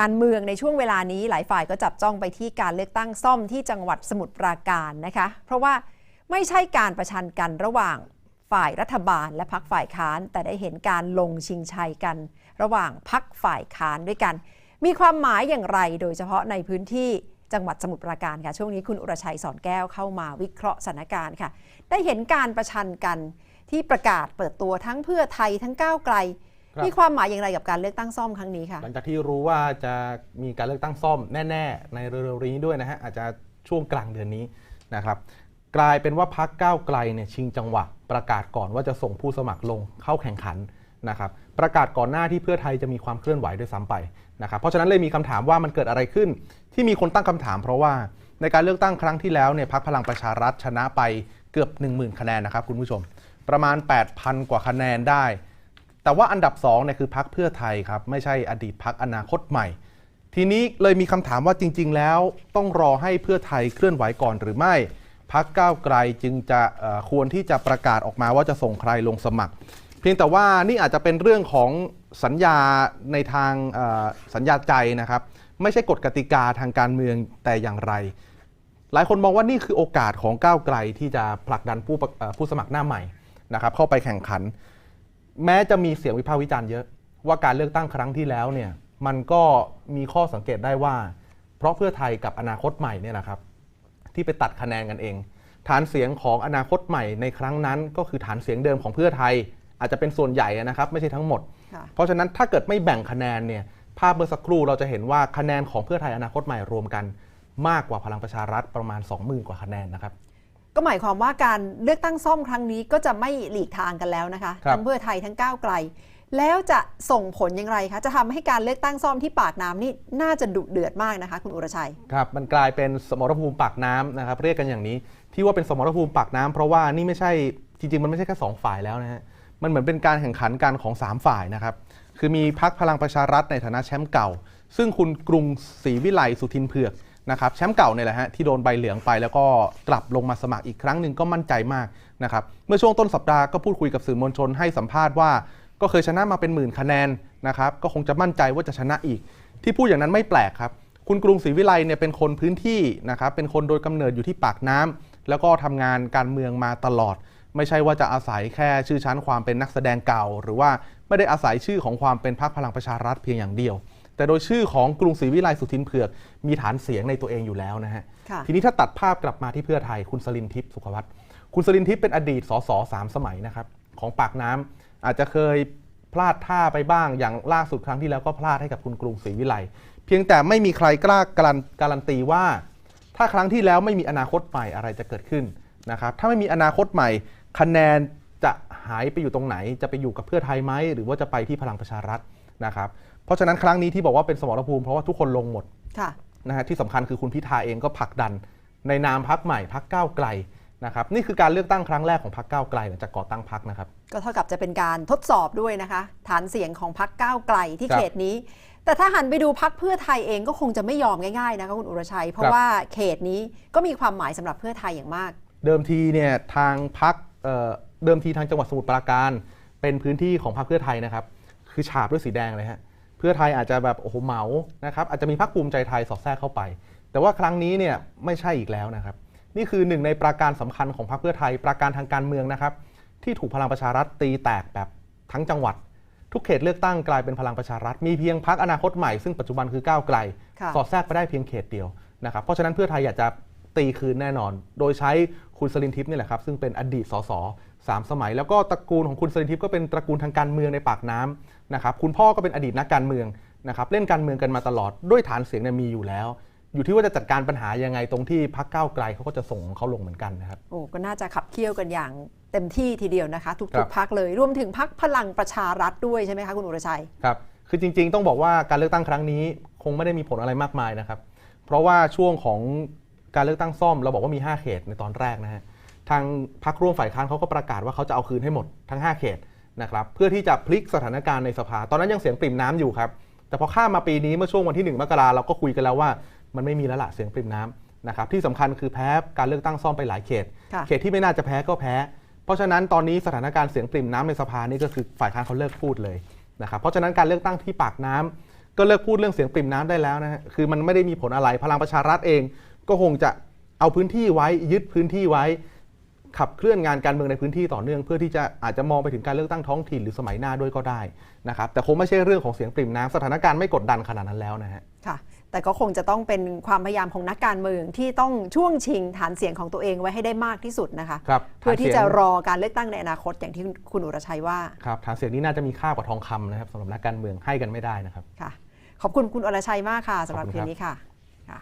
การเมืองในช่วงเวลานี้หลายฝ่ายก็จับจ้องไปที่การเลือกตั้งซ่อมที่จังหวัดสมุทรปราการนะคะ เพราะว่าไม่ใช่การประชันกันระหว่างฝ่ายรัฐบาลและพักฝ่ายค้าน แต่ได้เห็นการลงชิงชัยกัน ระหว่างพักฝ่ายค้านด้วยกัน มีความหมายอย่างไรโดยเฉพาะในพื้นที่จังหวัดสมุทรปราการค่ะ ช่วงนี้คุณอุรชัยสอนแก้วเข้ามาวิเคราะห์สถานการณ์ค่ะ ได้เห็นการประชันกันที่ประกาศเปิดตัวทั้งเพื่อไทยทั้งก้าวไกล มีความหมายอย่างไรกับการเลือกตั้งซ่อมครั้งนี้ค่ะหลังจากที่รู้ว่าจะมีการเลือกตั้งซ่อมแน่ ๆ ในเร็วๆนี้ด้วยนะฮะอาจจะช่วงกลางเดือนนี้นะครับกลายเป็นว่าพักก้าวไกลเนี่ยชิงจังหวะประกาศก่อนว่าจะส่งผู้สมัครลงเข้าแข่งขันนะครับประกาศก่อนหน้าที่เพื่อไทยจะมีความเคลื่อนไหวด้วยซ้ำไปนะครับเพราะฉะนั้นเลยมีคำถามว่ามันเกิดอะไรขึ้น ที่มีคนตั้งคำถาม เพราะว่าในการเลือกตั้งครั้งที่แล้วเนี่ยพักพลังประชารัฐชนะไปเกือบ 10,000 คะแนนนะครับคุณผู้ชม ประมาณ 8,000 กว่าคะแนนได้ แต่ว่าอันดับ2เนี่ยคือพักเพื่อไทยครับ ไม่ใช่อดีตพักอนาคตใหม่ ทีนี้เลยมีคำถามว่าจริง ๆ แล้วต้องรอให้เพื่อไทยเคลื่อนไหวก่อนหรือไม่พักก้าวไกลจึงจะควรที่จะประกาศออกมาว่าจะส่งใครลงสมัคร เพียงแต่ว่านี่อาจจะเป็นเรื่องของสัญญาในทางสัญญาใจนะครับ ไม่ใช่กฎกติกาทางการเมืองแต่อย่างไร หลายคนมองว่านี่คือโอกาสของก้าวไกลที่จะผลักดันผู้ผู้สมัครหน้าใหม่นะครับ เข้าไปแข่งขัน แม้จะมีเสียงวิพากษ์วิจารณ์เยอะ ว่าการเลือกตั้งครั้งที่แล้วเนี่ยมันก็มีข้อสังเกตได้ว่า เพราะเพื่อไทยกับอนาคตใหม่เนี่ยนะครับ ที่ไปตัดคะแนนกันเอง ฐานเสียงของอนาคตใหม่ในครั้งนั้น ก็คือฐานเสียงเดิมของเพื่อไทย อาจจะเป็นส่วนใหญ่นะครับ ไม่ใช่ทั้งหมดค่ะเพราะฉะนั้นถ้าเกิดไม่แบ่งคะแนนเนี่ยภาพเมื่อสักครู่เราจะเห็นว่าคะแนนของเพื่อไทยอนาคตใหม่รวมกัน มากกว่าพลังประชารัฐประมาณ 20,000 กว่าคะแนนนะครับ ก็หมายความว่าการเลือกตั้งซ่อมครั้งนี้ก็จะไม่หลีกทางกันแล้วนะคะครับทั้งเพื่อไทยทั้งก้าวไกล แล้วจะส่งผลอย่างไรคะ จะทำให้การเลือกตั้งซ่อมที่ปากน้ำนี่น่าจะดุเดือดมากนะคะ คุณอุรชัย ครับ มันกลายเป็นสมรภูมิปากน้ำนะครับ เรียกกันอย่างนี้ ที่ว่าเป็นสมรภูมิปากน้ำเพราะว่านี่ไม่ใช่จริง ๆ มันไม่ใช่แค่สองฝ่ายแล้วนะฮะ มันเหมือนเป็นการแข่งขันกันของ 3 ฝ่ายนะครับ คือมีพักพลังประชารัฐในฐานะแชมป์เก่า ซึ่งคุณกรุงศรีวิไลสุทินเผือก นะครับแชมป์เก่าเนี่ยแหละฮะที่โดนใบเหลืองไปแล้วก็กลับลงมาสมัครอีกครั้งหนึ่งก็มั่นใจมากนะครับเมื่อช่วงต้นสัปดาห์ก็พูดคุยกับสื่อมวลชนให้สัมภาษณ์ว่า ก็เคยชนะมาเป็นหมื่นคะแนนนะครับก็คงจะมั่นใจว่าจะชนะอีก ที่พูดอย่างนั้นไม่แปลกครับคุณกรุงศรีวิไลเนี่ยเป็นคนพื้นที่นะครับเป็นคนโดยกำเนิดอยู่ที่ปากน้ำแล้วก็ทำงานการเมืองมาตลอด ไม่ใช่ว่าจะอาศัยแค่ชื่อชั้นความเป็นนักแสดงเก่า หรือว่าไม่ได้อาศัยชื่อของความเป็นพรรคพลังประชารัฐเพียงอย่างเดียว แต่โดยชื่อของกรุงศรีวิไลสุทินเผือก มีฐานเสียงในตัวเองอยู่แล้วนะฮะค่ะทีนี้ถ้าตัดภาพกลับมาที่เพื่อไทยคุณสลินทิพย์สุขวัตรคุณสลินทิพย์เป็นอดีตสสสามสมัยนะครับของปากน้ำอาจจะเคยพลาดท่าไปบ้างอย่างล่าสุดครั้งที่แล้วก็พลาดให้กับคุณกรุงศรีวิไลเพียงแต่ไม่มีใครกล้าการันการันตีว่า ถ้าครั้งที่แล้วไม่มีอนาคตใหม่อะไรจะเกิดขึ้นนะครับถ้าไม่มีอนาคตใหม่คะแนนจะหายไปอยู่ตรงไหน จะไปอยู่กับเพื่อไทยไหมหรือว่าจะไปที่พลังประชารัฐนะครับเพราะฉะนั้นครั้งนี้ที่บอกว่าเป็นสมรภูมิเพราะว่าทุกคนลงหมดค่ะนะฮะที่สำคัญคือคุณพิธาเองก็ผลักดัน ในนามพักใหม่พักก้าวไกลนะครับนี่คือการเลือกตั้งครั้งแรกของพักก้าวไกลหลังจากก่อตั้งพักนะครับ ก็เท่ากับจะเป็นการทดสอบด้วยนะคะ ฐานเสียงของพักก้าวไกลที่ครับเขตนี้ แต่ถ้าหันไปดูพักเพื่อไทยเองก็คงจะไม่ยอมง่ายๆนะคะคุณอุรชัย เพราะครับว่าเขตนี้ก็มีความหมายสำหรับเพื่อไทยอย่างมาก เดิมทีเนี่ยทางพักเดิมทีทางจังหวัดสมุทรปราการ เป็นพื้นที่ของพรรคเพื่อไทยนะครับ คือฉาบด้วยสีแดงเลยฮะ เพื่อไทยอาจจะแบบโอ้โหเหมานะครับอาจจะมีพรรคภูมิใจไทยสอดแทรกเข้าไป แต่ว่าครั้งนี้เนี่ยไม่ใช่อีกแล้วนะครับ นี่คือหนึ่งในปราการสำคัญของพรรคเพื่อไทย ปราการทางการเมืองนะครับ ที่ถูกพลังประชารัฐตีแตกแบบทั้งจังหวัด ทุกเขตเลือกตั้งกลายเป็นพลังประชารัฐ มีเพียงพรรคอนาคตใหม่ซึ่งปัจจุบันคือก้าวไกลค่ะสอดแทรกไปได้เพียงเขตเดียวนะครับเพราะฉะนั้นเพื่อไทยอยากจะตีคืนแน่นอน โดยใช้คุณสลินทิพย์นี่แหละครับซึ่งเป็นอดีตสส สามสมัย แล้วก็ตระกูลของคุณสลินทิพย์ก็เป็นตระกูลทางการเมืองในปากน้ำนะครับคุณพ่อก็เป็นอดีตนักการเมืองนะครับเล่นการเมืองกันมาตลอดด้วยฐานเสียงเนี่ยมีอยู่แล้ว อยู่ที่ว่าจะจัดการปัญหายังไงตรงที่พักก้าวไกลเขาก็จะส่งของเขาลงเหมือนกันนะครับโอ้ก็น่าจะขับเคี่ยวกันอย่างเต็มที่ทีเดียวนะคะ ทุครักบๆพักเลยรวมถึงพักพลังประชารัฐด้วยใช่ไหมคะคุณอุรชัยครับคือจริง ๆ ต้องบอกว่าการเลือกตั้งครั้งนี้คงไม่ได้มีผลอะไรมากมายนะครับ เพราะว่าช่วงของการเลือกตั้งซ่อมเราบอกว่ามี 5 เขตในตอนแรกนะฮะ ทางพรรคร่วมฝ่ายค้านเขาก็ประกาศว่าเขาจะเอาคืนให้หมดทั้ง 5 เขตนะครับเพื่อที่จะพลิกสถานการณ์ในสภา ตอนนั้นยังเสียงปริ่มน้ำอยู่ครับแต่พอข้ามมาปีนี้เมื่อช่วงวันที่ 1 มกราเราก็คุยกันแล้วว่า มันไม่มีแล้วละเสียงปริ่มน้ำนะครับที่สำคัญคือแพ้การเลือกตั้งซ่อมไปหลายเขต เขตที่ไม่น่าจะแพ้ก็แพ้ เพราะฉะนั้นตอนนี้สถานการณ์เสียงปริ่มน้ำในสภานี่ก็คือฝ่ายค้านเขาเลิกพูดเลยนะครับเพราะฉะนั้นการเลือกตั้งที่ปากน้ำก็เลิกพูดเรื่องเสียงปริ่มน้ำได้แล้วนะฮะคือมันไม่ได้มีผลอะไรพลังประชารัฐเอง ก็คงจะเอาพื้นที่ไว้ยึดพื้นที่ไว้ ขับเคลื่อนงานการเมืองในพื้นที่ต่อเนื่องเพื่อที่จะอาจจะมองไปถึงการเลือกตั้งท้องถิ่นหรือสมัยหน้าด้วยก็ได้นะครับแต่คงไม่ใช่เรื่องของเสียงปริ่มน้ำสถานการณ์ไม่กดดันขนาดนั้นแล้วนะฮะค่ะ แต่ก็คงจะต้องเป็นความพยายามของนักการเมืองที่ต้องช่วงชิงฐานเสียงของตัวเองไว้ให้ได้มากที่สุดนะคะครับเพื่อที่ฐานเสีจะยงรอการเลือกตั้งในอนาคตอย่างที่คุณอุรชัยว่าครับฐานเสียงนี้น่าจะมีค่ากว่าทองคำนะครับสำหรับนักการเมืองให้กันไม่ได้นะครับค่ะขอบคุณคุณอรชัยมากค่ะสำหรับขอบคุคืณนครับนี้ค่ะค่ะ